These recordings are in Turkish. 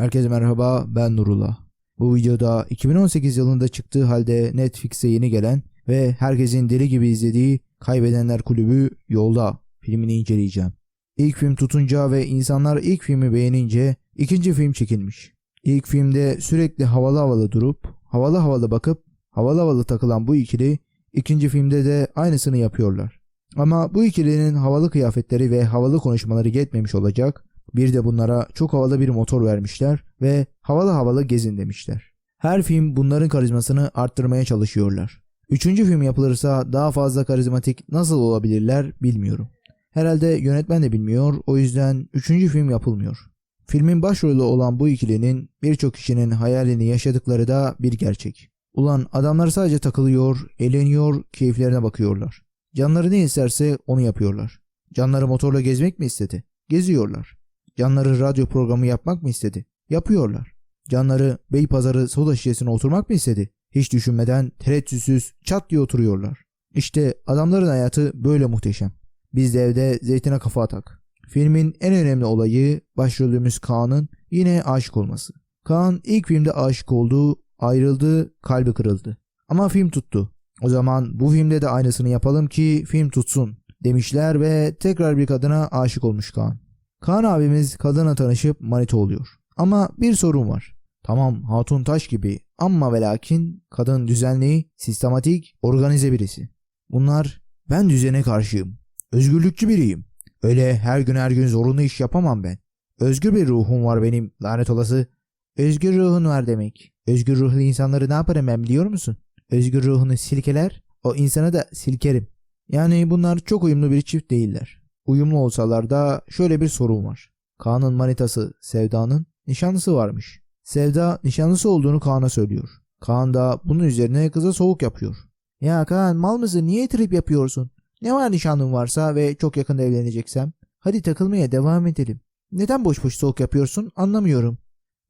Herkese merhaba ben Nurullah. Bu videoda 2018 yılında çıktığı halde Netflix'e yeni gelen ve herkesin deli gibi izlediği Kaybedenler Kulübü Yolda filmini inceleyeceğim. İlk film tutunca ve insanlar ilk filmi beğenince ikinci film çekilmiş. İlk filmde sürekli havalı havalı durup havalı havalı bakıp havalı havalı takılan bu ikili ikinci filmde de aynısını yapıyorlar. Ama bu ikilinin havalı kıyafetleri ve havalı konuşmaları yetmemiş olacak. Bir de bunlara çok havalı bir motor vermişler ve havalı havalı gezin demişler. Her film bunların karizmasını arttırmaya çalışıyorlar. Üçüncü film yapılırsa daha fazla karizmatik nasıl olabilirler bilmiyorum. Herhalde yönetmen de bilmiyor o yüzden üçüncü film yapılmıyor. Filmin başrolü olan bu ikilinin birçok kişinin hayalini yaşadıkları da bir gerçek. Ulan adamlar sadece takılıyor, eğleniyor, keyiflerine bakıyorlar. Canları ne isterse onu yapıyorlar. Canları motorla gezmek mi istedi? Geziyorlar. Canları radyo programı yapmak mı istedi? Yapıyorlar. Canları Beypazarı soda şişesine oturmak mı istedi? Hiç düşünmeden tereddütsüz çat diye oturuyorlar. İşte adamların hayatı böyle muhteşem. Biz de evde zeytine kafa atak. Filmin en önemli olayı başrolümüz Kaan'ın yine aşık olması. Kaan ilk filmde aşık oldu, ayrıldı, kalbi kırıldı. Ama film tuttu. O zaman bu filmde de aynısını yapalım ki film tutsun demişler ve tekrar bir kadına aşık olmuş Kaan. Kaan abimiz kadına tanışıp manita oluyor. Ama bir sorun var. Tamam hatun taş gibi ama ve lakin kadın düzenli, sistematik, organize birisi. Bunlar ben düzene karşıyım. Özgürlükçü biriyim. Öyle her gün her gün zorunlu iş yapamam ben. Özgür bir ruhum var benim lanet olası. Özgür ruhun var demek. Özgür ruhlu insanları ne yaparım ben biliyor musun? Özgür ruhunu silkeler, o insanı da silkerim. Yani bunlar çok uyumlu bir çift değiller. Uyumlu olsalar da şöyle bir sorun var. Kaan'ın manitası Sevda'nın nişanlısı varmış. Sevda nişanlısı olduğunu Kaan'a söylüyor. Kaan da bunun üzerine kıza soğuk yapıyor. Ya Kaan mal mısın niye trip yapıyorsun? Ne var nişanlım varsa ve çok yakında evleneceksem? Hadi takılmaya devam edelim. Neden boş boş soğuk yapıyorsun anlamıyorum.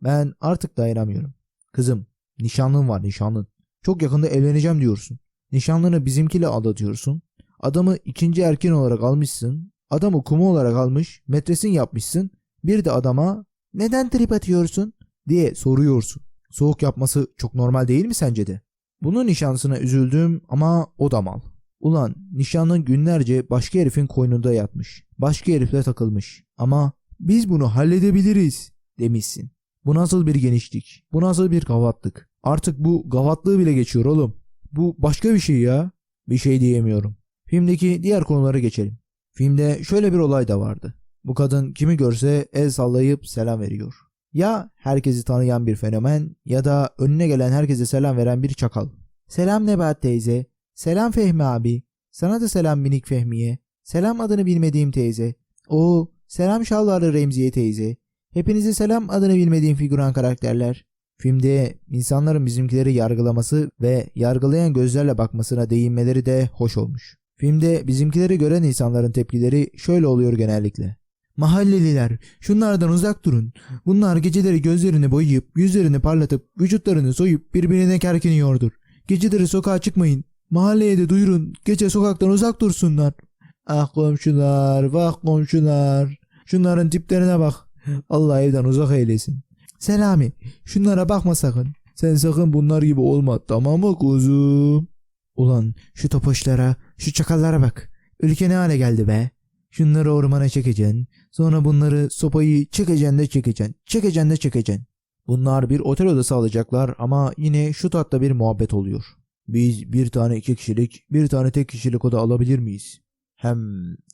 Ben artık dayanamıyorum. Kızım nişanlın var nişanlın. Çok yakında evleneceğim diyorsun. Nişanlını bizimkiyle aldatıyorsun. Adamı ikinci erken olarak almışsın. Adamı kumu olarak almış, metresin yapmışsın. Bir de adama neden trip atıyorsun diye soruyorsun. Soğuk yapması çok normal değil mi sence de? Bunun nişansına üzüldüm ama o da mal. Ulan nişanlın günlerce başka herifin koynunda yatmış. Başka herifle takılmış. Ama biz bunu halledebiliriz demişsin. Bu nasıl bir genişlik? Bu nasıl bir gavatlık? Artık bu gavatlığı bile geçiyor oğlum. Bu başka bir şey ya. Bir şey diyemiyorum. Filmdeki diğer konulara geçelim. Filmde şöyle bir olay da vardı. Bu kadın kimi görse el sallayıp selam veriyor. Ya herkesi tanıyan bir fenomen ya da önüne gelen herkese selam veren bir çakal. Selam Nebat teyze. Selam Fehmi abi. Sana da selam minik Fehmiye. Selam adını bilmediğim teyze. O selam şalvarlı Remziye teyze. Hepinize selam adını bilmediğim figüran karakterler. Filmde insanların bizimkileri yargılaması ve yargılayan gözlerle bakmasına değinmeleri de hoş olmuş. Filmde bizimkileri gören insanların tepkileri şöyle oluyor genellikle. Mahalleliler, şunlardan uzak durun. Bunlar geceleri gözlerini boyayıp, yüzlerini parlatıp, vücutlarını soyup birbirine kerkiniyordur. Geceleri sokağa çıkmayın. Mahalleye de duyurun. Gece sokaktan uzak dursunlar. Ah komşular, vah komşular. Şunların tiplerine bak. Allah evden uzak eylesin. Selami, şunlara bakma sakın. Sen sakın bunlar gibi olma tamam mı kuzum? Ulan şu topaşlara, şu çakallara bak. Ülke ne hale geldi be. Şunları ormana çekeceksin. Sonra bunları sopayı çekeceksin de çekeceksin. Çekeceksin de çekeceksin. Bunlar bir otel odası alacaklar ama yine şu tatta bir muhabbet oluyor. Biz bir tane iki kişilik, bir tane tek kişilik oda alabilir miyiz? Hem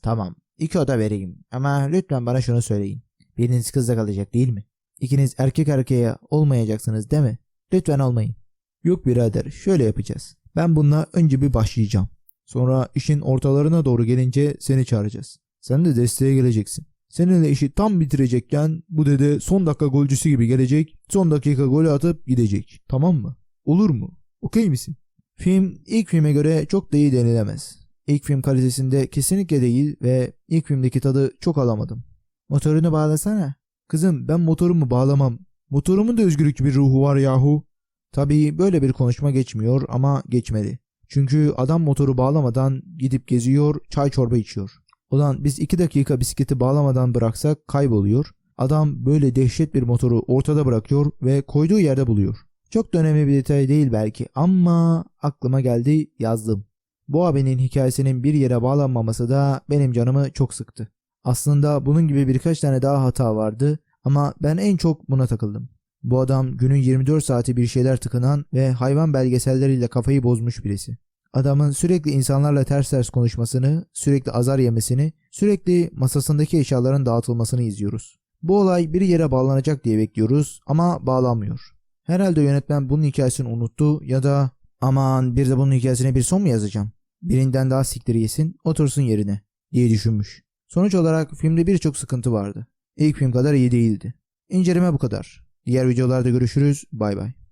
tamam. İki oda vereyim. Ama lütfen bana şunu söyleyin. Biriniz kızla kalacak değil mi? İkiniz erkek erkeğe olmayacaksınız değil mi? Lütfen olmayın. Yok birader şöyle yapacağız. Ben bununla önce bir başlayacağım. Sonra işin ortalarına doğru gelince seni çağıracağız. Sen de desteğe geleceksin. Seninle işi tam bitirecekken bu dede son dakika golcüsü gibi gelecek. Son dakika golü atıp gidecek. Tamam mı? Olur mu? Okey misin? Film ilk filme göre çok da iyi denilemez. İlk film kalitesinde kesinlikle değil ve ilk filmdeki tadı çok alamadım. Motorunu bağlasana. Kızım ben motorumu bağlamam. Motorumun da özgürlükçü bir ruhu var yahu. Tabii böyle bir konuşma geçmiyor ama geçmedi. Çünkü adam motoru bağlamadan gidip geziyor, çay çorba içiyor. Ulan biz iki dakika bisikleti bağlamadan bıraksak kayboluyor. Adam böyle dehşet bir motoru ortada bırakıyor ve koyduğu yerde buluyor. Çok da önemli bir detay değil belki ama aklıma geldi yazdım. Bu abinin hikayesinin bir yere bağlanmaması da benim canımı çok sıktı. Aslında bunun gibi birkaç tane daha hata vardı ama ben en çok buna takıldım. Bu adam günün 24 saati bir şeyler tıkınan ve hayvan belgeselleriyle kafayı bozmuş birisi. Adamın sürekli insanlarla ters ters konuşmasını, sürekli azar yemesini, sürekli masasındaki eşyaların dağıtılmasını izliyoruz. Bu olay bir yere bağlanacak diye bekliyoruz ama bağlanmıyor. Herhalde yönetmen bunun hikayesini unuttu ya da aman bir de bunun hikayesine bir son mu yazacağım? Birinden daha siktir yesin, otursun yerine diye düşünmüş. Sonuç olarak filmde birçok sıkıntı vardı. İlk film kadar iyi değildi. İnceleme bu kadar. Diğer videolarda görüşürüz. Bay bay.